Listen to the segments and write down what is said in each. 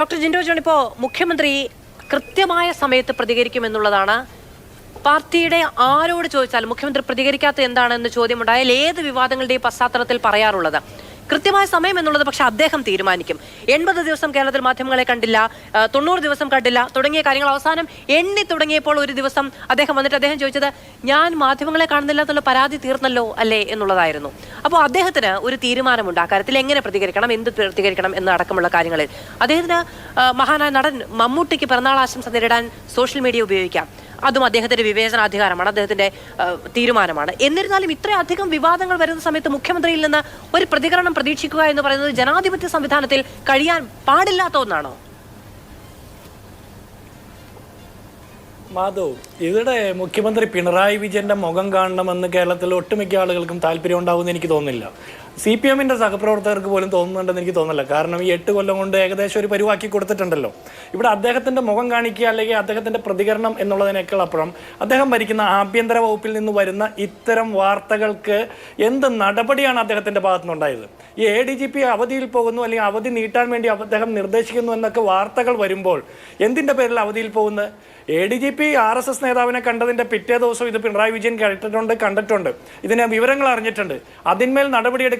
Doctor Jinto John ഇപ്പോൾ മുഖ്യമന്ത്രി കൃത്യമായ സമയത്ത് പ്രതികരിക്കുമെന്നുള്ളതാണ്. പാർട്ടിയുടെ ആരോട് ചോദിച്ചാൽ മുഖ്യമന്ത്രി പ്രതികരിക്കാത്ത എന്താണെന്ന് ചോദ്യമുണ്ടായാൽ ഏത് വിവാദങ്ങളുടെയും പശ്ചാത്തലത്തിൽ പറയാറുള്ളത്? കൃത്യമായ സമയം എന്നുള്ളത് പക്ഷെ അദ്ദേഹം തീരുമാനിക്കും. എൺപത് ദിവസം കേരളത്തിൽ മാധ്യമങ്ങളെ കണ്ടില്ല തൊണ്ണൂറ് ദിവസം കണ്ടില്ല തുടങ്ങിയ കാര്യങ്ങൾ അവസാനം എണ്ണി തുടങ്ങിയപ്പോൾ ഒരു ദിവസം അദ്ദേഹം വന്നിട്ട് അദ്ദേഹം ചോദിച്ചത് ഞാൻ മാധ്യമങ്ങളെ കാണുന്നില്ല എന്നുള്ള പരാതി തീർന്നല്ലോ അല്ലേ? എന്നുള്ളതായിരുന്നു. അപ്പോൾ അദ്ദേഹത്തിന് ഒരു തീരുമാനമുണ്ട്. ആ കാര്യത്തിൽ എങ്ങനെ പ്രതികരിക്കണം എന്ത് പ്രതികരിക്കണം എന്നടക്കമുള്ള കാര്യങ്ങളിൽ. അദ്ദേഹത്തിന് മഹാനായ നടൻ മമ്മൂട്ടിക്ക് പിറന്നാൾ ആശംസ നേരിടാൻ സോഷ്യൽ മീഡിയ ഉപയോഗിക്കാം. അതും അദ്ദേഹത്തിന്റെ വിവേചനാധികാരമാണ് അദ്ദേഹത്തിന്റെ തീരുമാനമാണ്. എന്നിരുന്നാലും ഇത്രയധികം വിവാദങ്ങൾ വരുന്ന സമയത്ത് മുഖ്യമന്ത്രിയിൽ നിന്ന് ഒരു പ്രതികരണം പ്രതീക്ഷിക്കുക എന്ന് പറയുന്നത് ജനാധിപത്യ സംവിധാനത്തിൽ കഴിയാൻ പാടില്ലാത്ത ഒന്നാണോ? മാധവ് ഇവിടെ മുഖ്യമന്ത്രി പിണറായി വിജയന്റെ മുഖം കാണണമെന്ന് കേരളത്തിൽ ഒട്ടുമിക്ക ആളുകൾക്കും താല്പര്യം ഉണ്ടാവുമെന്ന് എനിക്ക് തോന്നുന്നില്ല. സി പി എമ്മിന്റെ സഹപ്രവർത്തകർക്ക് പോലും തോന്നുന്നുണ്ടെന്ന് എനിക്ക് തോന്നുന്നില്ല. കാരണം ഈ എട്ട് കൊല്ലം കൊണ്ട് ഏകദേശം ഒരു പരിവാക്കി കൊടുത്തിട്ടുണ്ടല്ലോ. ഇവിടെ അദ്ദേഹത്തിന്റെ മുഖം കാണിക്കുക അല്ലെങ്കിൽ അദ്ദേഹത്തിന്റെ പ്രതികരണം എന്നുള്ളതിനേക്കാൾ അപ്പുറം അദ്ദേഹം ഭരിക്കുന്ന ആഭ്യന്തര വകുപ്പിൽ നിന്ന് വരുന്ന ഇത്തരം വാർത്തകൾക്ക് എന്ത് നടപടിയാണ് അദ്ദേഹത്തിന്റെ ഭാഗത്തുനിന്നുണ്ടായത്? ഈ എ ഡി ജി പി അവധിയിൽ പോകുന്നു അല്ലെങ്കിൽ അവധി നീട്ടാൻ വേണ്ടി അദ്ദേഹം നിർദ്ദേശിക്കുന്നു എന്നൊക്കെ വാർത്തകൾ വരുമ്പോൾ എന്തിന്റെ പേരിൽ അവധിയിൽ പോകുന്നത്? A D G P R S S നേതാവിനെ കണ്ടതിന്റെ പിറ്റേ ദിവസം ഇത് പിണറായി വിജയൻ കേട്ടിട്ടുണ്ട് കണ്ടിട്ടുണ്ട്. ഇതിനെ വിവരങ്ങൾ അറിഞ്ഞിട്ടുണ്ട്. അതിന്മേൽ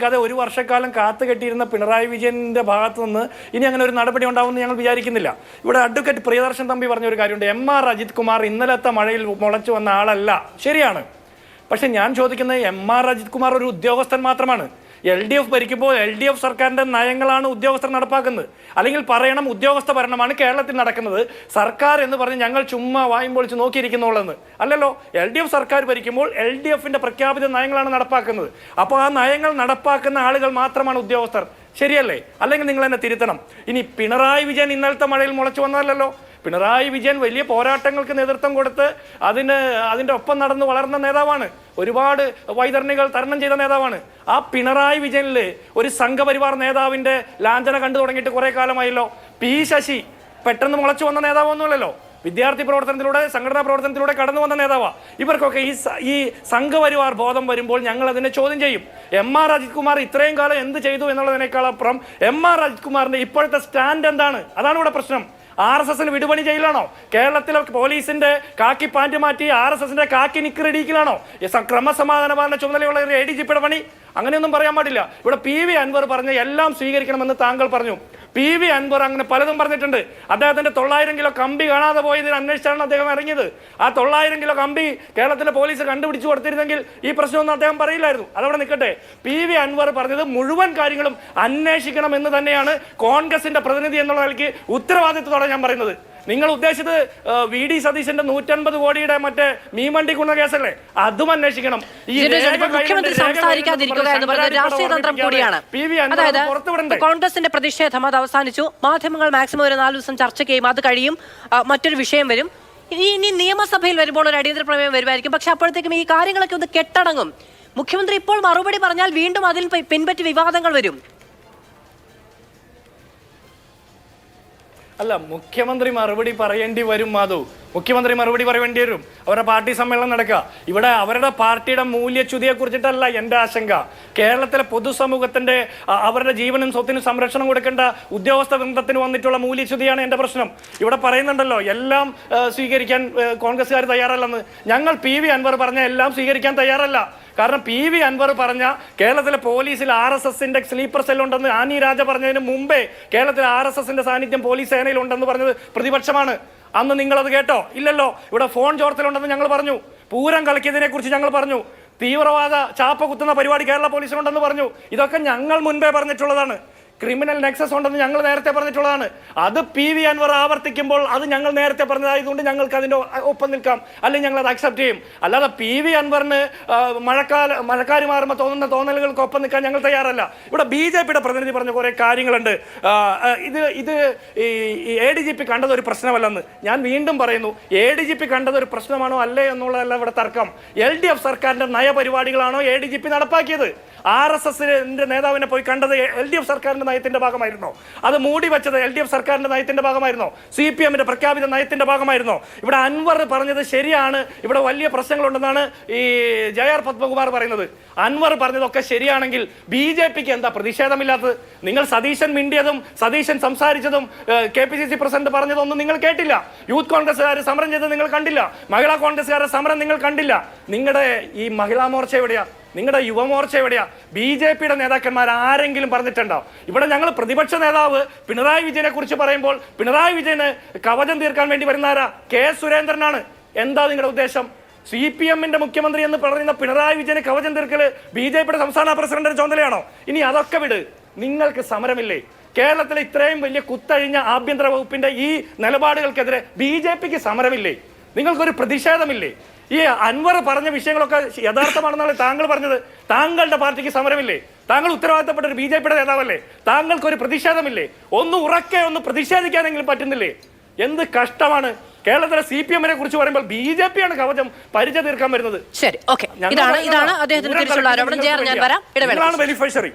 നടപടിയെടുക്കാതെ ഒരു വർഷക്കാലം കാത്തു കെട്ടിയിരുന്ന പിണറായി വിജയന്റെ ഭാഗത്തു നിന്ന് ഇനി അങ്ങനെ ഒരു നടപടി ഉണ്ടാവുമെന്ന് ഞങ്ങൾ വിചാരിക്കുന്നില്ല. ഇവിടെ അഡ്വക്കേറ്റ് പ്രിയദർശൻ തമ്പി പറഞ്ഞ ഒരു കാര്യമുണ്ട്. എം ആർ അജിത് കുമാർ ഇന്നലത്തെ മഴയിൽ മുളച്ചു വന്ന ആളല്ല. ശരിയാണ്. പക്ഷെ ഞാൻ ചോദിക്കുന്നത് എം ആർ അജിത് കുമാർ ഒരു ഉദ്യോഗസ്ഥൻ മാത്രമാണ്. എൽ ഡി എഫ് ഭരിക്കുമ്പോൾ എൽ ഡി എഫ് സർക്കാരിന്റെ നയങ്ങളാണ് ഉദ്യോഗസ്ഥർ നടപ്പാക്കുന്നത്. അല്ലെങ്കിൽ പറയണം ഉദ്യോഗസ്ഥ ഭരണമാണ് കേരളത്തിൽ നടക്കുന്നത്. സർക്കാർ എന്ന് പറഞ്ഞ് ഞങ്ങൾ ചുമ്മാ വായും പൊളിച്ച് നോക്കിയിരിക്കുന്നുള്ളെന്ന് അല്ലല്ലോ എൽ ഡി എഫ് സർക്കാർ ഭരിക്കുമ്പോൾ എൽ ഡി എഫിന്റെ പ്രഖ്യാപിത നയങ്ങളാണ് നടപ്പാക്കുന്നത്. അപ്പോൾ ആ നയങ്ങൾ നടപ്പാക്കുന്ന ആളുകൾ മാത്രമാണ് ഉദ്യോഗസ്ഥർ. ശരിയല്ലേ? അല്ലെങ്കിൽ നിങ്ങൾ എന്നെ തിരുത്തണം. ഇനി പിണറായി വിജയൻ ഇന്നലത്തെ മഴയിൽ മുളച്ചു വന്നതല്ലല്ലോ. പിണറായി വിജയൻ വലിയ പോരാട്ടങ്ങൾക്ക് നേതൃത്വം കൊടുത്ത് അതിന് അതിന്റെ ഒപ്പം നടന്ന് വളർന്ന നേതാവാണ്. ഒരുപാട് വൈതരണികൾ തരണം ചെയ്ത നേതാവാണ്. ആ പിണറായി വിജയനിൽ ഒരു സംഘപരിവാർ നേതാവിന്റെ ലാഞ്ചന കണ്ടു തുടങ്ങിയിട്ട് കുറേ കാലമായല്ലോ. പി ശശി പെട്ടെന്ന് മുളച്ചു വന്ന നേതാവൊന്നുമല്ലല്ലോ. വിദ്യാർത്ഥി പ്രവർത്തനത്തിലൂടെ സംഘടനാ പ്രവർത്തനത്തിലൂടെ കടന്നു വന്ന നേതാവാ. ഇവർക്കൊക്കെ ഈ ഈ സംഘപരിവാർ ബോധം വരുമ്പോൾ ഞങ്ങൾ അതിനെ ചോദ്യം ചെയ്യും. എം ആർ അജിത് കുമാർ ഇത്രയും കാലം എന്ത് ചെയ്തു എന്നുള്ളതിനേക്കാൾ അപ്പുറം എം ആർ അജിത് കുമാറിന്റെ ഇപ്പോഴത്തെ സ്റ്റാൻഡ് എന്താണ്? അതാണ് ഇവിടെ പ്രശ്നം. ആർ എസ് എസിന് വിടുപണി ചെയ്യലാണോ? കേരളത്തിലെ പോലീസിന്റെ കാക്കി പാന്റ് മാറ്റി ആർ എസ് എസിന്റെ കാക്കി നിക്കറിടിക്കലാണോ ക്രമസമാധാന പാലന ചുമതലയുള്ള എ ഡി ജി പിയുടെ പണി? അങ്ങനെയൊന്നും പറയാൻ പാടില്ല. ഇവിടെ പി വി അൻവർ പറഞ്ഞ എല്ലാം സ്വീകരിക്കണമെന്ന് താങ്കൾ പറഞ്ഞു. പി വി അൻവർ അങ്ങനെ പലതും പറഞ്ഞിട്ടുണ്ട്. അദ്ദേഹത്തിന്റെ തൊള്ളായിരം കിലോ കമ്പി കാണാതെ പോയതിന് അന്വേഷിച്ചാണ് അദ്ദേഹം ഇറങ്ങിയത്. ആ തൊള്ളായിരം കിലോ കമ്പി കേരളത്തിലെ പോലീസ് കണ്ടുപിടിച്ചു കൊടുത്തിരുന്നെങ്കിൽ ഈ പ്രശ്നമൊന്നും അദ്ദേഹം പറയില്ലായിരുന്നു. അതവിടെ നിൽക്കട്ടെ. പി വി അൻവർ പറഞ്ഞത് മുഴുവൻ കാര്യങ്ങളും അന്വേഷിക്കണം എന്ന് തന്നെയാണ് കോൺഗ്രസിന്റെ പ്രതിനിധി എന്നുള്ള നിലയ്ക്ക് ഉത്തരവാദിത്വത്തോടെ ഞാൻ പറയുന്നത്. നിങ്ങൾ ഉദ്ദേശിച്ചത് വി ഡി സതീശന്റെ നൂറ്റൻപത് കോടിയുടെ മറ്റേ മീമണ്ടി കുന്ന കേസല്ലേ അതും അന്വേഷിക്കണം. മുഖ്യമന്ത്രി സംസാരിക്കാതിരിക്കുക എന്ന് പറഞ്ഞ രാഷ്ട്രീയ തന്ത്രം കൂടിയാണ്. അതായത് കോൺഗ്രസിന്റെ പ്രതിഷേധം അത് അവസാനിച്ചു. മാധ്യമങ്ങൾ മാക്സിമം ഒരു നാല് ദിവസം ചർച്ച ചെയ്യും അത് കഴിയും. മറ്റൊരു വിഷയം വരും. ഇനി ഇനി നിയമസഭയിൽ വരുമ്പോൾ ഒരു അടിയന്തര പ്രമേയം വരുമായിരിക്കും. പക്ഷെ അപ്പോഴത്തേക്കും ഈ കാര്യങ്ങളൊക്കെ ഒന്ന് കെട്ടടങ്ങും. മുഖ്യമന്ത്രി ഇപ്പോൾ മറുപടി പറഞ്ഞാൽ വീണ്ടും അതിൽ പിൻപറ്റി വിവാദങ്ങൾ വരും. അല്ല മുഖ്യമന്ത്രി മറുപടി പറയേണ്ടി വരും മാധു. മുഖ്യമന്ത്രി മറുപടി പറയേണ്ടി വരും. അവരുടെ പാർട്ടി സമ്മേളനം നടക്കുക. ഇവിടെ അവരുടെ പാർട്ടിയുടെ മൂല്യച്യുതിയെ കുറിച്ചിട്ടല്ല എന്റെ ആശങ്ക. കേരളത്തിലെ പൊതുസമൂഹത്തിന്റെ അവരുടെ ജീവനും സ്വത്തിനും സംരക്ഷണം കൊടുക്കേണ്ട ഉദ്യോഗസ്ഥ ബന്ധത്തിന് വന്നിട്ടുള്ള മൂല്യച്യുതിയാണ് എന്റെ പ്രശ്നം. ഇവിടെ പറയുന്നുണ്ടല്ലോ എല്ലാം സ്വീകരിക്കാൻ കോൺഗ്രസ്സുകാർ തയ്യാറല്ലെന്ന്. ഞങ്ങൾ പി വി അൻവർ പറഞ്ഞ എല്ലാം സ്വീകരിക്കാൻ തയ്യാറല്ല. കാരണം പി വി അൻവർ പറഞ്ഞ കേരളത്തിലെ പോലീസിൽ ആർ എസ് എസിന്റെ സ്ലീപ്പർ സെൽ ഉണ്ടെന്ന് ആനി രാജ പറഞ്ഞതിന് മുമ്പേ കേരളത്തിൽ ആർ എസ് എസിന്റെ സാന്നിധ്യം പോലീസ് സേനയിൽ ഉണ്ടെന്ന് പറഞ്ഞത് പ്രതിപക്ഷമാണ്. അന്ന് നിങ്ങൾ അത് കേട്ടോ? ഇല്ലല്ലോ. ഇവിടെ ഫോൺ ചോർത്തലുണ്ടെന്ന് ഞങ്ങൾ പറഞ്ഞു. പൂരം കളിക്കിയതിനെ കുറിച്ച് ഞങ്ങൾ പറഞ്ഞു. തീവ്രവാദ ചാപ്പ കുത്തുന്ന പരിപാടി കേരള പോലീസിനുണ്ടെന്ന് പറഞ്ഞു. ഇതൊക്കെ ഞങ്ങൾ മുൻപേ പറഞ്ഞിട്ടുള്ളതാണ്. ക്രിമിനൽ നെക്സസ് ഉണ്ടെന്ന് ഞങ്ങൾ നേരത്തെ പറഞ്ഞിട്ടുള്ളതാണ്. അത് പി വി അൻവർ ആവർത്തിക്കുമ്പോൾ അത് ഞങ്ങൾ നേരത്തെ പറഞ്ഞതായതുകൊണ്ട് ഞങ്ങൾക്ക് അതിന്റെ ഒപ്പം നിൽക്കാം. അല്ലെങ്കിൽ ഞങ്ങൾ അത് അക്സെപ്റ്റ് ചെയ്യും. അല്ലാതെ പി വി അൻവറിന് മഴക്കാല മഴക്കാർ മാറുമ്പോൾ തോന്നുന്ന തോന്നലുകൾക്ക് ഒപ്പം നിൽക്കാൻ ഞങ്ങൾ തയ്യാറല്ല. ഇവിടെ ബി ജെ പിയുടെ പ്രതിനിധി പറഞ്ഞ കുറേ കാര്യങ്ങളുണ്ട്. ഇത് ഇത് ഈ എ ഡി ജി പി കണ്ടത് ഒരു പ്രശ്നമല്ലെന്ന് ഞാൻ വീണ്ടും പറയുന്നു. എ ഡി ജി പി കണ്ടത് ഒരു പ്രശ്നമാണോ അല്ലേ എന്നുള്ളതല്ല ഇവിടെ തർക്കം. എൽ ഡി എഫ് സർക്കാരിന്റെ നയപരിപാടികളാണോ എ ഡി ജി പി നടപ്പാക്കിയത്? ആർ എസ് എസിന്റെ നേതാവിനെ പോയി കണ്ടത് എൽ ഡി എഫ് സർക്കാരിന്റെ നയത്തിന്റെ ഭാഗമായിരുന്നോ? അത് മൂടി വെച്ചത് എൽ ഡി എഫ് സർക്കാരിന്റെ നയത്തിന്റെ ഭാഗമായിരുന്നോ? സി പി എമ്മിന്റെ പ്രഖ്യാപിത നയത്തിന്റെ ഭാഗമായിരുന്നോ? ഇവിടെ അൻവർ പറഞ്ഞത് ശരിയാണ്. ഇവിടെ വലിയ പ്രശ്നങ്ങളുണ്ടെന്നാണ് ഈ ജയ ആർ പത്മകുമാർ പറയുന്നത്. അൻവർ പറഞ്ഞതൊക്കെ ശരിയാണെങ്കിൽ ബി ജെ പിക്ക് എന്താ പ്രതിഷേധമില്ലാത്തത്? നിങ്ങൾ സതീശൻ മിണ്ടിയതും Satheesan സംസാരിച്ചതും K P C C president പറഞ്ഞതൊന്നും നിങ്ങൾ കേട്ടില്ല. യൂത്ത് കോൺഗ്രസ്സുകാർ സമരം ചെയ്തത് നിങ്ങൾ കണ്ടില്ല. മഹിളാ കോൺഗ്രസ്സുകാരുടെ സമരം നിങ്ങൾ കണ്ടില്ല. നിങ്ങളുടെ ഈ മഹിളാ മോർച്ച എവിടെയാ? നിങ്ങളുടെ യുവമോർച്ച എവിടെയാ? ബി ജെ പിയുടെ നേതാക്കന്മാർ ആരെങ്കിലും പറഞ്ഞിട്ടുണ്ടോ? ഇവിടെ ഞങ്ങൾ പ്രതിപക്ഷ നേതാവ് പിണറായി വിജയനെ കുറിച്ച് പറയുമ്പോൾ പിണറായി വിജയന് കവചം തീർക്കാൻ വേണ്ടി വരുന്നാരാ കെ സുരേന്ദ്രനാണ്. എന്താ നിങ്ങളുടെ ഉദ്ദേശം? സി പി എമ്മിന്റെ മുഖ്യമന്ത്രി എന്ന് പറയുന്ന പിണറായി വിജയന് കവചം തീർക്കൽ ബി ജെ പിയുടെ സംസ്ഥാന പ്രസിഡന്റിന്റെ ചുമതലയാണോ? ഇനി അതൊക്കെ വിട്. നിങ്ങൾക്ക് സമരമില്ലേ? കേരളത്തിലെ ഇത്രയും വലിയ കുത്തഴിഞ്ഞ ആഭ്യന്തര വകുപ്പിന്റെ ഈ നിലപാടുകൾക്കെതിരെ ബി ജെ പിക്ക് സമരമില്ലേ? നിങ്ങൾക്കൊരു പ്രതിഷേധമില്ലേ? ഈ അൻവർ പറഞ്ഞ വിഷയങ്ങളൊക്കെ യഥാർത്ഥമാണെന്നാണ് താങ്കൾ പറഞ്ഞത്. താങ്കളുടെ പാർട്ടിക്ക് സമരമില്ലേ? താങ്കൾ ഉത്തരവാദിത്തപ്പെട്ട ഒരു ബി ജെ പിയുടെ നേതാവല്ലേ? താങ്കൾക്കൊരു പ്രതിഷേധമില്ലേ? ഒന്ന് ഉറക്കെ ഒന്ന് പ്രതിഷേധിക്കാനെങ്കിലും പറ്റുന്നില്ലേ? എന്ത് കഷ്ടമാണ്. കേരളത്തിലെ സി പി എമ്മിനെ കുറിച്ച് പറയുമ്പോൾ ബി ജെ പി ആണ് കവചം പരിചയ തീർക്കാൻ വരുന്നത്. ശരി ഓക്കെ. ഇതാണ് ഇതാണ് അദ്ദേഹത്തിന് ബെനിഫിഷ്യറി